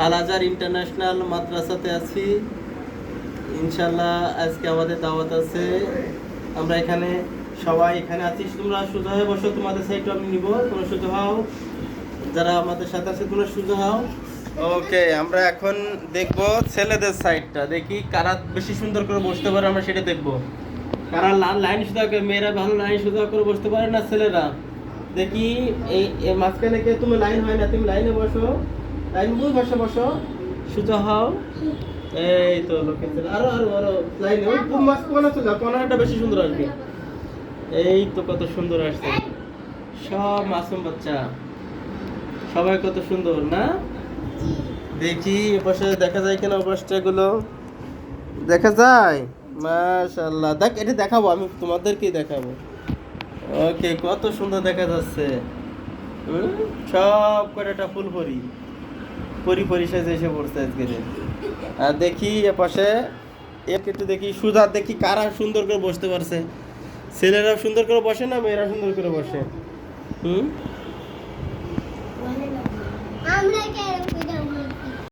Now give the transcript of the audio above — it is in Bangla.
আল আজহার ইন্টারন্যাশনাল মাদ্রাসাতে আছি। ইনশাল্লাহ আজকে আমাদের দাওয়াত আছে। আমরা এখানে সবাই এখানে আছি। তোমরা সোজা হয়ে বসো তোমাদের সাইডটা আমি নিব। তোমরা সোজা হও। যারা আমাদের সাথে আছে তোমরা সোজা হও। ওকে আমরা এখন দেখব ছেলেদের সাইডটা দেখি কারা বেশি সুন্দর করে বসতে পারে আমরা সেটা দেখব। কারা লাল লাইন সুদা করে মেয়েরা ভালো লাইন সুদা করে বসতে পারে না ছেলেরা? দেখি এই এই মাঝখানে কে তুমি লাইন হয় না? তুমি লাইনে বসো। এই তো কত সুন্দর সব মাসুম সবাই কত সুন্দর, না? দেখি এপাশে দেখা যায় কিনা অবস্থাগুলো। দেখা যায়? মাশাল্লাহ দেখ, এটা দেখাবো, আমি তোমাদেরকেই দেখাবো। ওকে কত সুন্দর দেখা যাচ্ছে? সব কটা ফুল পরি পরি পরিশেষ এসে পড়ছে আজকে আর দেখি এপাশে একটু দেখি সুধা দেখি কারা সুন্দর করে বসতে পারছে। ছেলেরা সুন্দর করে বসে না মেয়েরা সুন্দর করে বসে? হুম?